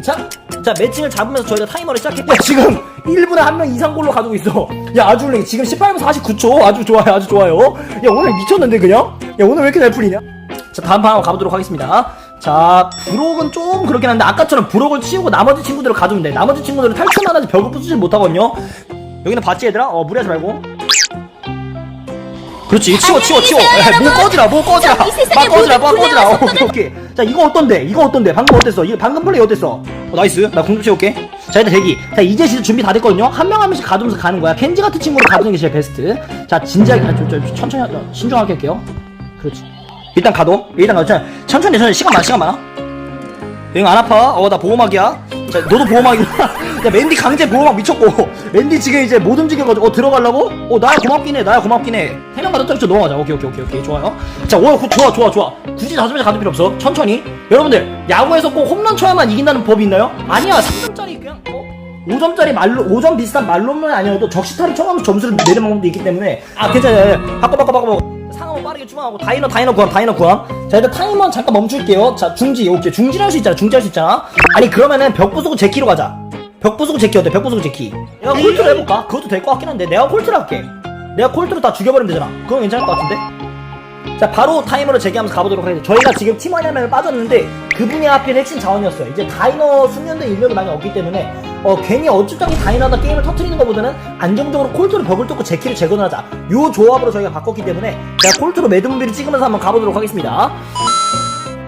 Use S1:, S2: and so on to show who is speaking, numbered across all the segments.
S1: 시작! 자 매칭을 잡으면서 저희가 타이머를 시작해 야 지금 1분에 한 명 이상 골로 가지고 있어. 야 훌륭해 지금 18분 49초. 아주 좋아요 아주 좋아요. 야 오늘 미쳤는데 그냥? 야 오늘 왜 이렇게 잘 풀리냐? 자 다음 판 한번 가보도록 하겠습니다. 자 브록은 좀 그렇긴 한데 아까처럼 브록을 치우고 나머지 친구들을 가두면 돼. 나머지 친구들은 탈출만 하지 벽을 부수지 못하거든요. 여기는 봤지 얘들아? 어 무리하지 말고 그렇지. 치워 치워 치워. 야, 뭐 꺼지라 뭐 꺼지라.
S2: 저이
S1: 막 꺼지라 막
S2: 모든
S1: 꺼지라. 오케이 오케이. 자 이거 어떤데? 이거 어떤데? 방금 어땠어? 이거 방금 플레이 어땠어? 어, 나이스. 나 공좀 채울게. 자 일단 대기. 자 이제 진짜 준비 다 됐거든요. 한 명 한 명씩 가두면서 가는 거야. 켄지 같은 친구를 가두는 게 제일 베스트. 자 진지하게 아, 좀, 좀, 천천히 하- 신중하게 할게요. 그렇지. 일단 가둬. 일단 가둬. 자, 천천히 천천히. 시간 많아 시간 많아. 응 안 아파. 어 나 보호막이야. 자 너도 보호막이구나 야 맨디 강제 보호막 미쳤고 맨디 지금 이제 못 움직여가지고 어 들어가려고? 어 나야 고맙긴 해 나야 고맙긴 해세명 가뒀다 저 넘어가자. 오케이 오케이 오케이 오케이 좋아요. 자오 좋아 좋아 좋아. 굳이 명씩 가둘 필요 없어. 천천히. 여러분들 야구에서 꼭 홈런 쳐야만 이긴다는 법이 있나요? 아니야 3점짜리 그냥 어? 5점짜리 말로 5점 비슷한 말로만 아니어도 적시타를 쳐가면서 점수를 내는 방법도 있기 때문에. 아 괜찮아요 바꿔 바꿔 바꿔 바꿔. 상황을 빠르게 추방하고 다이너 다이너 구함 다이너 구함. 자 일단 타이머 잠깐 멈출게요. 자 중지 오케이. 중지할 수 있잖아 중지할 수 있잖아. 아니 그러면은 벽 부수고 제키로 가자 벽 부수고 제키 어때? 벽 부수고 제키. 내가 콜트로 해볼까? 그것도 될 것 같긴 한데 내가 콜트로 할게. 내가 콜트로 다 죽여버리면 되잖아. 그건 괜찮을 것 같은데? 자 바로 타이머를 재개하면서 가보도록 하겠습니다. 저희가 지금 팀원 한 명을 빠졌는데 그분이 하필 핵심 자원이었어요. 이제 다이너 숙련된 인력이 많이 없기 때문에 어 괜히 어쩌장이 다이너다 게임을 터트리는 것보다는 안정적으로 콜트로 벽을 뚫고 제키를 재건을 하자. 요 조합으로 저희가 바꿨기 때문에 제가 콜트로 매듭무비를 찍으면서 한번 가보도록 하겠습니다.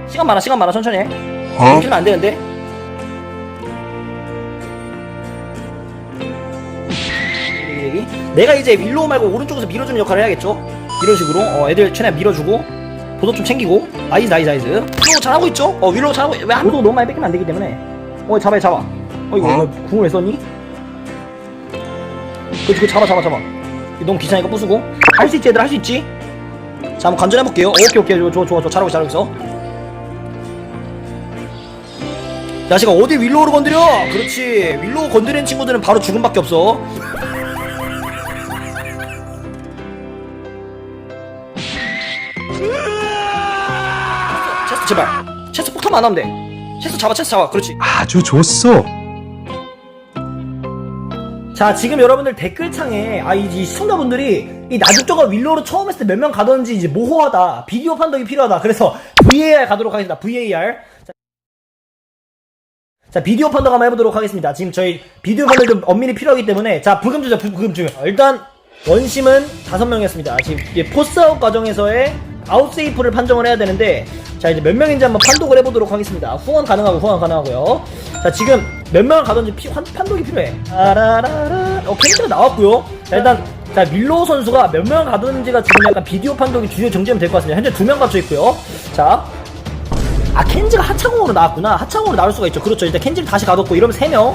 S1: 시간 많아 시간 많아. 천천히 해. 멈추면 안 되는데 내가 이제 윌로우 말고 오른쪽에서 밀어주는 역할을 해야겠죠? 이런 식으로 어, 애들 최대한 밀어주고 보도 좀 챙기고. 나이스 나이스 나이스. 윌로우 잘하고 있죠? 어 윌로우 잘하고 왜 보도 너무 많이 뺏기면 안 되기 때문에. 어 잡아 잡아. 어 이거 이거 궁을 왜 썼니? 그거 그거 잡아 잡아 잡아. 너무 귀찮으니까 부수고. 할 수 있지 얘들 할 수 있지? 자 한번 관전해 볼게요. 오케이 오케이. 좋아 좋아 좋아. 좋아 잘하고 있어 잘하고 있어. 자식아 어디 윌로우를 건드려? 그렇지. 윌로우 건드리는 친구들은 바로 죽음밖에 없어 제발. 체스 폭탄 안 하면 돼. 체스 잡아 체스 잡아. 그렇지.
S3: 아주 좋소.
S1: 자 지금 여러분들 댓글창에 아이 이 시청자분들이 이 나죽저가 윌로우로 처음 했을 때 몇 명 가던지 이제 모호하다. 비디오 판독이 필요하다. 그래서 VAR 가도록 하겠습니다. VAR 자, 자 비디오 판독 한번 해보도록 하겠습니다. 지금 저희 비디오 판독 좀 엄밀히 필요하기 때문에. 자 부금 주자 부- 부금 주 일단 원심은 다섯 명이었습니다. 지금 포스아웃 과정에서의 아웃세이프를 판정을 해야 되는데 자 이제 몇 명인지 한번 판독을 해보도록 하겠습니다. 후원 가능하고 후원 가능하고요. 자 지금 몇 명을 가던지 피, 환, 판독이 필요해. 라라라라. 어 캔즈가 나왔고요. 자 일단 자 밀로우 선수가 몇 명을 가던지가 지금 약간 비디오 판독이 주요 정지면 될 것 같습니다. 현재 두 명 갇혀 있고요. 자아 켄지가 하차공으로 나왔구나. 하차공으로 나올 수가 있죠. 그렇죠. 일단 켄지를 다시 가뒀고 이러면 3명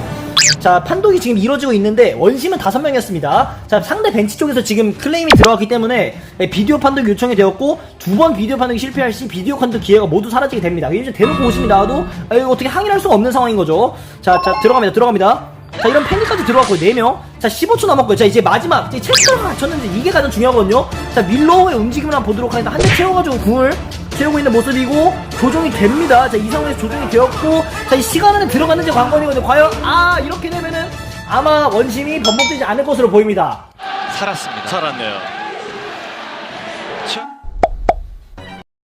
S1: 자 판독이 지금 이루어지고 있는데 원심은 5명이었습니다. 자 상대 벤치 쪽에서 지금 클레임이 들어갔기 때문에 예, 비디오 판독이 요청이 되었고 두 번 비디오 판독이 실패할 시 비디오 판독 기회가 모두 사라지게 됩니다. 이제 대놓고 오심이 나와도 아, 이거 어떻게 항의할 수가 없는 상황인 거죠. 자, 자 들어갑니다 들어갑니다. 자 이런 팬이까지 들어갔고 4명. 자 15초 남았고요. 자 이제 마지막 이제 체스가 맞췄는지 이게 가장 중요하거든요. 자 밀로우의 움직임을 한번 보도록 하겠습니다. 한 대 채워가지고 궁을 채우고 있는 모습이고 조종이 됩니다 자 이 상황에서 조종이 되었고 자 이 시간 안에 들어가는지 관건이거든요 과연 아 이렇게 되면은 아마 원심이 번복되지 않을 것으로 보입니다
S4: 살았습니다. 살았네요.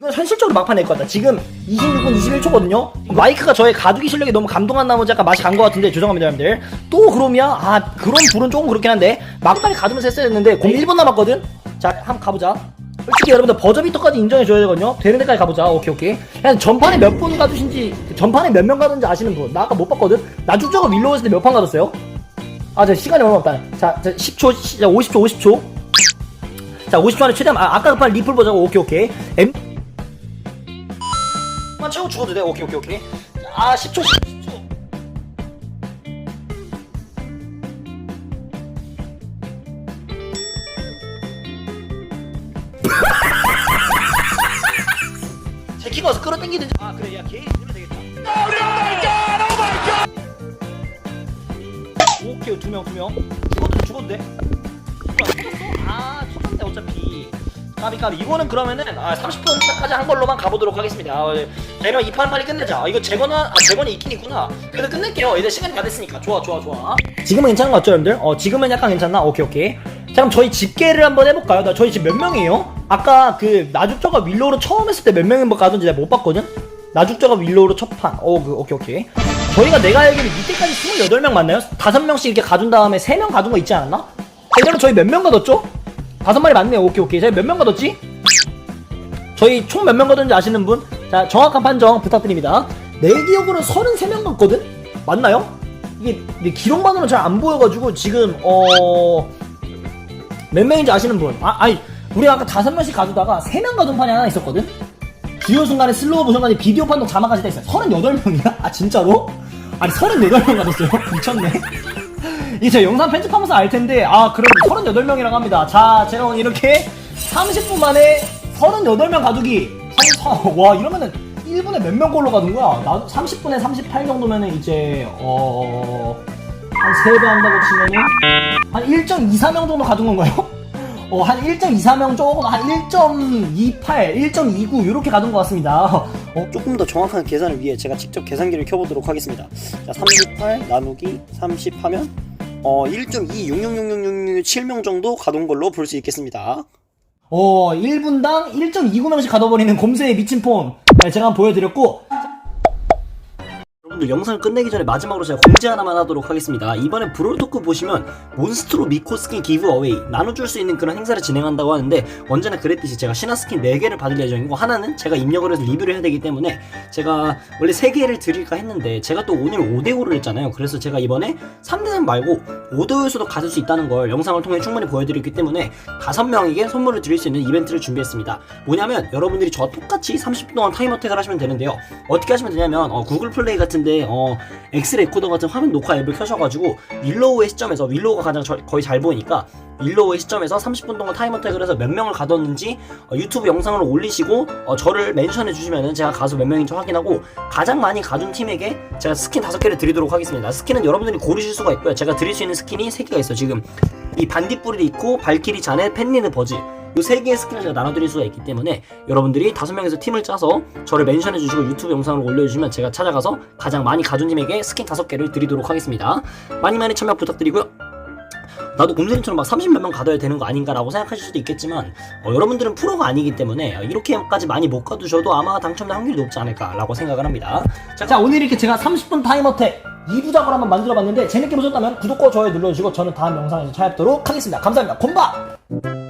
S1: 이건 현실적으로 막판 낼것 같다. 지금 26분 21초거든요. 마이크가 저의 가두기 실력에 너무 감동한 나머지 약간 맛이 간 것 같은데 죄송합니다 여러분들. 또 그럼이야? 아 그런 불은 조금 그렇긴 한데 막판에 가두면서 했어야 했는데 공 1분 남았거든. 자 한번 가보자. 솔직히 여러분들 버저비터까지 인정해줘야 되거든요. 되는 데까지 가보자. 오케이 오케이. 그냥 전판에 몇 분 가두신지 전판에 몇 명 가든지 아시는 분. 나 아까 못 봤거든. 나 쭉저가 밀로 했을 때 몇 판 가뒀어요? 아, 저 시간이 얼마 없다. 자, 자 10초, 시, 자, 50초, 50초. 자, 50초 안에 최대한 아, 아까 급한 리플 보자고. 오케이 오케이. M 만 채워 죽어도 돼. 오케이 오케이 오케이. 아 10초 10초. 제키가 와서 끌어당기든지. 아 그래 야 개인 들면 되겠다. 오케이 두명 두 명. 죽어도 돼, 죽어도 돼. 죽었어? 아 터졌네 어차피. 자 까비 까비 이거는 그러면은 아, 30분까지 한 걸로만 가보도록 하겠습니다 아, 자 이러면 이판 빨리 끝내자 아, 이거 재건은 아 재건이 있긴 있구나 그래도 끝낼게요 이제 시간이 다 됐으니까 좋아 좋아 좋아 지금은 괜찮은 것 같죠 여러분들? 어 지금은 약간 괜찮나? 오케이 오케이 자 그럼 저희 집계를 한번 해볼까요? 나 저희 지금 몇 명이에요? 아까 그 나죽저가 윌로우로 처음 했을 때 몇 명인 거 가던지 내가 못 봤거든? 나죽저가 윌로우로 첫판 어 그, 오케이 오케이 저희가 내가 알기로 이때까지 28명 맞나요? 5명씩 이렇게 가둔 다음에 3명 가둔 거 있지 않았나? 이러면 저희 몇 명 가뒀죠? 다섯 마리 맞네요. 오케이, 오케이. 저희 몇 명 가뒀지? 저희 총 몇 명 가뒀는지 아시는 분? 자, 정확한 판정 부탁드립니다. 내 기억으로는 33명 갔거든? 맞나요? 이게 내 기록만으로는 잘안 보여가지고 지금, 어, 몇 명인지 아시는 분? 아, 아니, 우리 아까 다섯 명씩 가두다가 세 명 가둔 판이 하나 있었거든? 주요 순간에 슬로우 보션까지 비디오 판독 자막까지 다 있어요. 38명이야? 아, 진짜로? 아니, 38명 가뒀어요? 미쳤네. 이게 제가 영상 편집하면서 알 텐데, 아, 그럼 38명이라고 합니다. 자, 제가 오늘 이렇게 30분 만에 38명 가두기. 3, 와, 이러면은 1분에 몇 명 걸로 가둔 거야? 나도 30분에 38 정도면은 이제, 어, 한 3배 한다고 치면은, 한 1.24명 정도 가둔 건가요? 어, 한 1.24명 조금, 한 1.28, 1.29, 이렇게 가둔 것 같습니다. 어, 조금 더 정확한 계산을 위해 제가 직접 계산기를 켜보도록 하겠습니다. 자, 38 나누기 30 하면, 어, 1.2666667명 정도 가둔 걸로 볼 수 있겠습니다. 어, 1분당 1.29명씩 가둬버리는 곰새의 미친 폼. 네, 제가 한번 보여드렸고, 여러분들 영상을 끝내기 전에 마지막으로 제가 공지 하나만 하도록 하겠습니다. 이번에 브롤토크 보시면 몬스트로 미코 스킨 기브어웨이 나눠줄 수 있는 그런 행사를 진행한다고 하는데 언제나 그랬듯이 제가 신화 스킨 4개를 받을 예정이고 하나는 제가 입력을 해서 리뷰를 해야 되기 때문에 제가 원래 3개를 드릴까 했는데 제가 또 오늘 5대5를 했잖아요. 그래서 제가 이번에 3대3 말고 5대5에서도 가질 수 있다는 걸 영상을 통해 충분히 보여드렸기 때문에 5명에게 선물을 드릴 수 있는 이벤트를 준비했습니다. 뭐냐면 여러분들이 저와 똑같이 30분 동안 타임 어택을 하시면 되는데요. 어떻게 하시면 되냐면 어, 구글 플레이 같은 데 어, 엑스 레코더 같은 화면 녹화 앱을 켜셔가지고 윌로우의 시점에서 윌로우가 가장 저- 거의 잘 보이니까 윌로우의 시점에서 30분 동안 타임 어택을 해서 몇 명을 가뒀는지 어, 유튜브 영상을 올리시고 어, 저를 멘션해 주시면은 제가 가서 몇 명인지 확인하고 가장 많이 가둔 팀에게 제가 스킨 5개를 드리도록 하겠습니다. 스킨은 여러분들이 고르실 수가 있고요. 제가 드릴 수 있는 스킨이 3개가 있어요. 지금 이 반딧불이 있고 발키리 잔에 펜리드 버즈 이 세 개의 스킨을 제가 나눠드릴 수가 있기 때문에 여러분들이 다섯 명에서 팀을 짜서 저를 멘션해 주시고 유튜브 영상을 올려주시면 제가 찾아가서 가장 많이 가둔 팀에게 스킨 다섯 개를 드리도록 하겠습니다. 많이 많이 참여 부탁드리고요. 나도 곰새님처럼 막 30몇 명 가둬야 되는 거 아닌가라고 생각하실 수도 있겠지만 어, 여러분들은 프로가 아니기 때문에 이렇게까지 많이 못 가두셔도 아마 당첨될 확률이 높지 않을까라고 생각을 합니다. 자, 자 오늘 이렇게 제가 30분 타임어택 2부작을 한번 만들어봤는데 재밌게 보셨다면 구독과 좋아요 눌러주시고 저는 다음 영상에서 찾아뵙도록 하겠습니다. 감사합니다. 곰바!